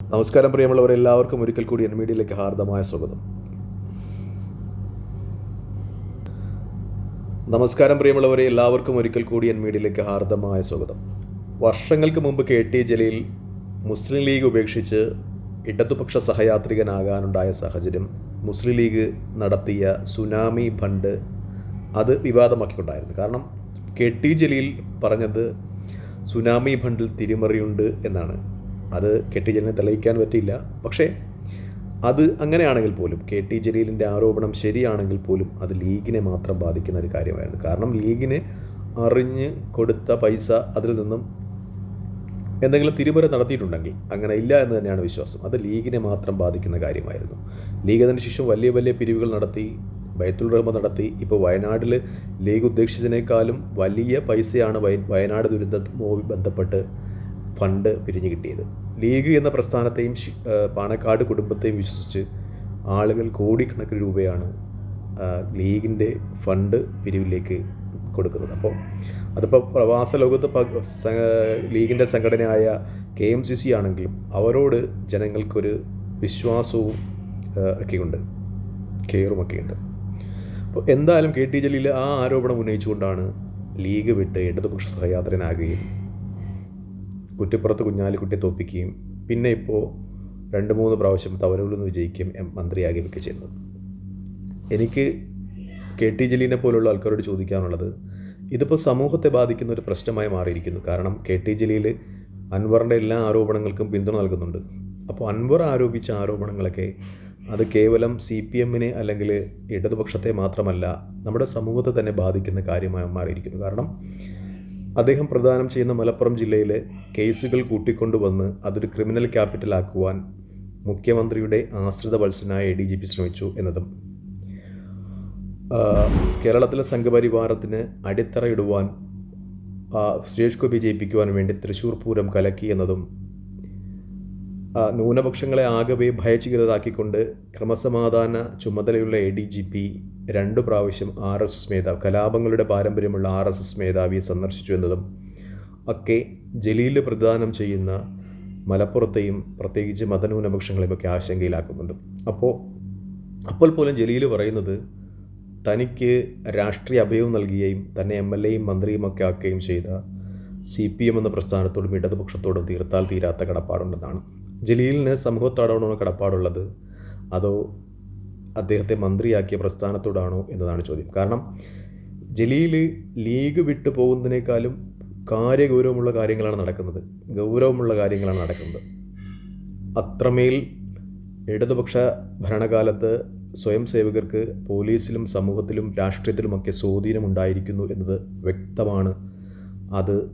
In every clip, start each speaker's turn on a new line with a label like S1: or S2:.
S1: നമസ്കാരം പ്രിയമുള്ളവർ എല്ലാവർക്കും ഒരിക്കൽ കൂടി എൻ മീഡിയയിലേക്ക് ഹാർദമായ സ്വാഗതം. നമസ്കാരം പ്രിയമുള്ളവരെ എല്ലാവർക്കും ഒരിക്കൽ കൂടി എൻ മീഡിയയിലേക്ക് ഹാർദമായ സ്വാഗതം. വർഷങ്ങൾക്ക് മുമ്പ് കെ ടി ജലീൽ മുസ്ലിം ലീഗ് ഉപേക്ഷിച്ച് ഇടതുപക്ഷ സഹയാത്രികനാകാനുണ്ടായ സാഹചര്യം മുസ്ലിം ലീഗ് നടത്തിയ സുനാമി ഫണ്ട് അത് വിവാദമാക്കിക്കൊണ്ടായിരുന്നു. കാരണം കെ ടി ജലീൽ പറഞ്ഞത് സുനാമി ഫണ്ടിൽ തിരിമറിയുണ്ട് എന്നാണ്. അത് കെ ടി ജലീലിനെ തെളിയിക്കാൻ പറ്റിയില്ല. പക്ഷേ അത് അങ്ങനെയാണെങ്കിൽ പോലും കെ ടി ജലീലിന്റെ ആരോപണം ശരിയാണെങ്കിൽ പോലും അത് ലീഗിനെ മാത്രം ബാധിക്കുന്ന ഒരു കാര്യമായിരുന്നു. കാരണം ലീഗിന് അറിഞ്ഞ് കൊടുത്ത പൈസ അതിൽ നിന്നും എന്തെങ്കിലും തിരിമറി നടത്തിയിട്ടുണ്ടെങ്കിൽ അങ്ങനെ ഇല്ല എന്ന് തന്നെയാണ് വിശ്വാസം. അത് ലീഗിനെ മാത്രം ബാധിക്കുന്ന കാര്യമായിരുന്നു. ലീഗ് അതിന് ശേഷം വലിയ വലിയ പിരിവുകൾ നടത്തി ബൈത്തുൽ റഹ്മ നടത്തി. ഇപ്പോൾ വയനാട്ടിൽ ലീഗ് ഉദ്ദേശിച്ചതിനേക്കാളും വലിയ പൈസയാണ് വയ വയനാട് ദുരന്തവുമായി ബന്ധപ്പെട്ട് ഫണ്ട് പിരിഞ്ഞു കിട്ടിയത്. ലീഗ് എന്ന പ്രസ്ഥാനത്തെയും പാണക്കാട് കുടുംബത്തെയും വിശ്വസിച്ച് ആളുകൾ കോടിക്കണക്കിന് രൂപയാണ് ലീഗിന്റെ ഫണ്ട് പിരിവിലേക്ക് കൊടുക്കുന്നത്. അപ്പോൾ അതിപ്പോൾ പ്രവാസ ലോകത്ത് ലീഗിന്റെ സംഘടനയായ കെ എം സി സി ആണെങ്കിലും അവരോട് ജനങ്ങൾക്കൊരു വിശ്വാസവും ഒക്കെയുണ്ട്. കെയറും ഒക്കെയുണ്ട്. അപ്പോൾ എന്തായാലും കെ ടി ജലീൽ ആ ആരോപണം ഉന്നയിച്ചുകൊണ്ടാണ് ലീഗ് വിട്ട് ഇടതുപക്ഷ സഹയാത്രനാകുകയും കുറ്റിപ്പുറത്ത് കുഞ്ഞാലിക്കുട്ടിയെ തോപ്പിക്കുകയും പിന്നെ ഇപ്പോൾ രണ്ട് മൂന്ന് പ്രാവശ്യം തവരൂരിൽ നിന്ന് വിജയിക്കുകയും മന്ത്രിയാകുകയൊക്കെ ചെയ്യുന്നത് എനിക്ക് കെ ടി ജലീലിനെ പോലുള്ള ആൾക്കാരോട് ചോദിക്കാനുള്ളത് ഇതിപ്പോൾ സമൂഹത്തെ ബാധിക്കുന്ന ഒരു പ്രശ്നമായി മാറിയിരിക്കുന്നു. കാരണം കെ ടി ജലീൽ അൻവറിന്റെ എല്ലാ ആരോപണങ്ങൾക്കും പിന്തുണ നൽകുന്നുണ്ട്. അപ്പോൾ അൻവർ ആരോപിച്ച ആരോപണങ്ങളൊക്കെ അത് കേവലം സി പി എമ്മിനെ അല്ലെങ്കിൽ ഇടതുപക്ഷത്തെ മാത്രമല്ല നമ്മുടെ സമൂഹത്തെ തന്നെ ബാധിക്കുന്ന കാര്യമായി മാറിയിരിക്കുന്നു. കാരണം അദ്ദേഹം പ്രദാനം ചെയ്യുന്ന മലപ്പുറം ജില്ലയിലെ കേസുകൾ കൂട്ടിക്കൊണ്ടുവന്ന് അതൊരു ക്രിമിനൽ ക്യാപിറ്റലാക്കുവാൻ മുഖ്യമന്ത്രിയുടെ ആശ്രിത വത്സനായ എ ഡി ജി പി ശ്രമിച്ചു എന്നതും കേരളത്തിലെ സംഘപരിവാരത്തിന് അടിത്തറയിടുവാൻ സുരേഷ് ഗോപി ജയിപ്പിക്കുവാൻ വേണ്ടി തൃശ്ശൂർ പൂരം കലക്കി എന്നതും ന്യൂനപക്ഷങ്ങളെ ആകെ ഭയചികിതരാക്കിക്കൊണ്ട് ക്രമസമാധാന ചുമതലയുള്ള എ ഡി ജി പി രണ്ടു പ്രാവശ്യം ആർ എസ് എസ് മേധാവ് കലാപങ്ങളുടെ പാരമ്പര്യമുള്ള ആർ എസ് എസ് മേധാവിയെ സന്ദർശിച്ചു എന്നതും ഒക്കെ ജലീൽ പ്രദാനം ചെയ്യുന്ന മലപ്പുറത്തെയും പ്രത്യേകിച്ച് മതന്യൂനപക്ഷങ്ങളെയും ഒക്കെ ആശങ്കയിലാക്കുന്നുണ്ട്. അപ്പോൾ അപ്പോൾ പോലും ജലീൽ പറയുന്നത് തനിക്ക് രാഷ്ട്രീയ അഭയവും നൽകുകയും തന്നെ എം എൽ എയും മന്ത്രിയും ഒക്കെ ആക്കുകയും ചെയ്ത സി പി എം എന്ന പ്രസ്ഥാനത്തോടും ഇടതുപക്ഷത്തോടും തീർത്താൽ തീരാത്ത കടപ്പാടുണ്ടെന്നാണ്. ജലീലിന് സമൂഹത്തോടാണോ കടപ്പാടുള്ളത്? അതോ അദ്ദേഹത്തെ മന്ത്രിയാക്കിയ പ്രസ്ഥാനത്തോടാണോ എന്നതാണ് ചോദ്യം. കാരണം ജലീൽ ലീഗ് വിട്ടു പോകുന്നതിനേക്കാളും കാര്യഗൗരവമുള്ള കാര്യങ്ങളാണ് നടക്കുന്നത്. ഗൗരവമുള്ള കാര്യങ്ങളാണ് നടക്കുന്നത്. അത്രമേൽ ഇടതുപക്ഷ ഭരണകാലത്ത് സ്വയം സേവകർക്ക് പോലീസിലും സമൂഹത്തിലും രാഷ്ട്രീയത്തിലുമൊക്കെ സ്വാധീനമുണ്ടായിരിക്കുന്നു എന്നത് വ്യക്തമാണ്. അത്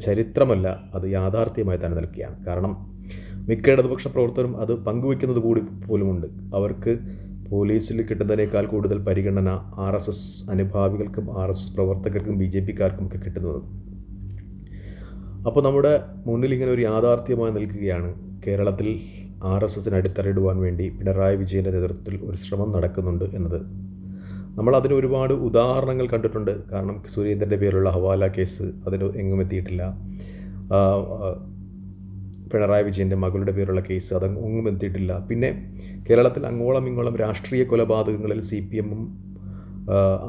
S1: ചരിത്രമല്ല അത് യാഥാർത്ഥ്യമായി തന്നെ നിൽക്കുകയാണ്. കാരണം മിക്ക ഇടതുപക്ഷ പ്രവർത്തകരും അത് പങ്കുവയ്ക്കുന്നത് കൂടി പോലുമുണ്ട്. അവർക്ക് പോലീസിൽ കിട്ടുന്നതിനേക്കാൾ കൂടുതൽ പരിഗണന ആർ എസ് എസ് അനുഭാവികൾക്കും ആർ എസ് എസ് പ്രവർത്തകർക്കും ബി ജെ പിക്കാർക്കും ഒക്കെ കിട്ടുന്നത്. അപ്പോൾ നമ്മുടെ മുന്നിൽ ഇങ്ങനെ ഒരു യാഥാർത്ഥ്യമായി നിൽക്കുകയാണ്. കേരളത്തിൽ ആർ എസ് എസിന് അടിത്തറയിടുവാൻ വേണ്ടി പിണറായി വിജയന്റെ നേതൃത്വത്തിൽ ഒരു ശ്രമം നടക്കുന്നുണ്ട് എന്നത്. നമ്മൾ അതിന് ഒരുപാട് ഉദാഹരണങ്ങൾ കണ്ടിട്ടുണ്ട്. കാരണം സുരേന്ദ്രന്റെ പേരുള്ള ഹവാല കേസ് അതിന് എങ്ങും എത്തിയിട്ടില്ല. പിണറായി വിജയന്റെ മകളുടെ പേരുള്ള കേസ് അത് ഒന്നും എത്തിയിട്ടില്ല. പിന്നെ കേരളത്തിൽ അങ്ങോളം ഇങ്ങോളം രാഷ്ട്രീയ കൊലപാതകങ്ങളിൽ സി പി എമ്മും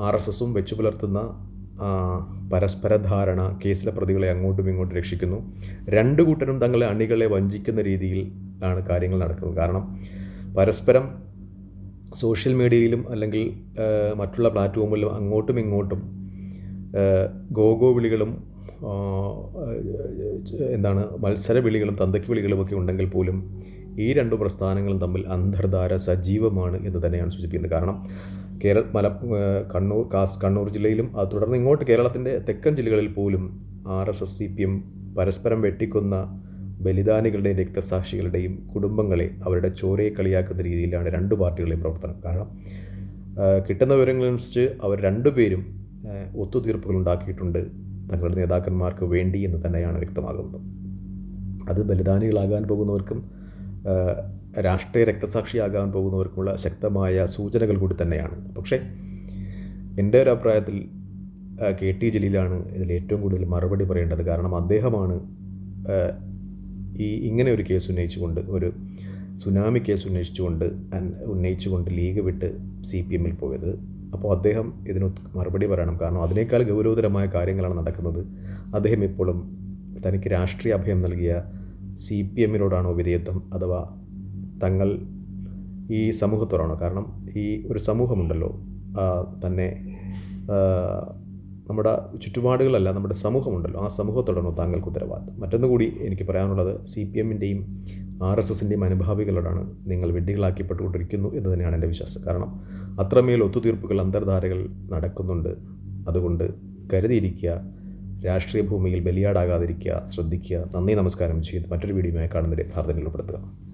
S1: ആർ എസ് എസും വെച്ചു പുലർത്തുന്ന പരസ്പര ധാരണ കേസിലെ പ്രതികളെ അങ്ങോട്ടും ഇങ്ങോട്ടും രക്ഷിക്കുന്നു. രണ്ടു കൂട്ടരും തങ്ങളെ അണികളെ വഞ്ചിക്കുന്ന രീതിയിൽ ആണ് കാര്യങ്ങൾ നടക്കുന്നത്. കാരണം പരസ്പരം സോഷ്യൽ മീഡിയയിലും അല്ലെങ്കിൽ മറ്റുള്ള പ്ലാറ്റ്ഫോമിലും അങ്ങോട്ടും ഇങ്ങോട്ടും ഗോഗോ വിളികളും എന്താണ് മത്സര വിളികളും തന്തയ്ക്ക് വിളികളും ഒക്കെ ഉണ്ടെങ്കിൽ പോലും ഈ രണ്ട് പ്രസ്ഥാനങ്ങളും തമ്മിൽ അന്തർധാര സജീവമാണ് എന്ന് തന്നെയാണ് സൂചിപ്പിക്കുന്നത്. കാരണം കേരള മല കണ്ണൂർ കാസ് കണ്ണൂർ ജില്ലയിലും അത് തുടർന്ന് ഇങ്ങോട്ട് കേരളത്തിന്റെ തെക്കൻ ജില്ലകളിൽ പോലും R S S C P M പരസ്പരം വെട്ടിക്കുന്ന ബലിദാനികളുടെയും രക്തസാക്ഷികളുടെയും കുടുംബങ്ങളെ അവരുടെ ചോരയെ കളിയാക്കുന്ന രീതിയിലാണ് രണ്ട് പാർട്ടികളുടെയും പ്രവർത്തനം. കാരണം കിട്ടുന്ന വിവരങ്ങളനുസരിച്ച് അവർ രണ്ടുപേരും ഒത്തുതീർപ്പുകൾ ഉണ്ടാക്കിയിട്ടുണ്ട്. തങ്ങളുടെ നേതാക്കന്മാർക്ക് വേണ്ടി എന്ന് തന്നെയാണ് വ്യക്തമാകുന്നത്. അത് ബലിദാനികളാകാൻ പോകുന്നവർക്കും രാഷ്ട്രീയ രക്തസാക്ഷിയാകാൻ പോകുന്നവർക്കുമുള്ള ശക്തമായ സൂചനകൾ കൂടി തന്നെയാണ്. പക്ഷേ എന്റെ ഒരു അഭിപ്രായത്തിൽ കെ ടി ജലീലാണ് ഇതിൽ ഏറ്റവും കൂടുതൽ മറുപടി പറയേണ്ടത്. കാരണം അദ്ദേഹമാണ് ഈ ഇങ്ങനെ ഒരു കേസ് ഉന്നയിച്ചുകൊണ്ട് ഒരു സുനാമി കേസ് ഉന്നയിച്ചുകൊണ്ട് ഉന്നയിച്ചുകൊണ്ട് ലീഗ് വിട്ട് സി പി എമ്മിൽ പോയത്. അപ്പോൾ അദ്ദേഹം ഇതിന് മറുപടി പറയണം. കാരണം അതിനേക്കാൾ ഗൗരവതരമായ കാര്യങ്ങളാണ് നടക്കുന്നത്. അദ്ദേഹം ഇപ്പോഴും തനിക്ക് രാഷ്ട്രീയ അഭയം നൽകിയ സി പി എമ്മിനോടാണോ വിധേയത്വം അഥവാ തങ്ങൾ ഈ സമൂഹത്തോടാണോ? കാരണം ഈ ഒരു സമൂഹമുണ്ടല്ലോ തന്നെ നമ്മുടെ ചുറ്റുപാടുകളല്ല നമ്മുടെ സമൂഹമുണ്ടല്ലോ. ആ സമൂഹത്തോടാണോ താങ്കൾക്ക് ഉത്തരവാദിത്തം. മറ്റൊന്നു കൂടി എനിക്ക് പറയാനുള്ളത് സി പി എമ്മിന്റെയും ആർ എസ് എസിന്റെയും അനുഭാവികളോടാണ് നിങ്ങൾ വെഡ്ഡികളാക്കിപ്പെട്ടുകൊണ്ടിരിക്കുന്നു എന്ന് തന്നെയാണ് എന്റെ വിശ്വാസം. കാരണം അത്രമേൽ ഒത്തുതീർപ്പുകൾ അന്തർധാരകൾ നടക്കുന്നുണ്ട്. അതുകൊണ്ട് കരുതിയിരിക്കുക രാഷ്ട്രീയ ഭൂമിയിൽ ബലിയാടാകാതിരിക്കുക ശ്രദ്ധിക്കുക. നന്ദി നമസ്കാരം ചെയ്ത് മറ്റൊരു വീഡിയോയുമായി ഭാരതങ്ങളിൽ ഉൾപ്പെടുത്തുക.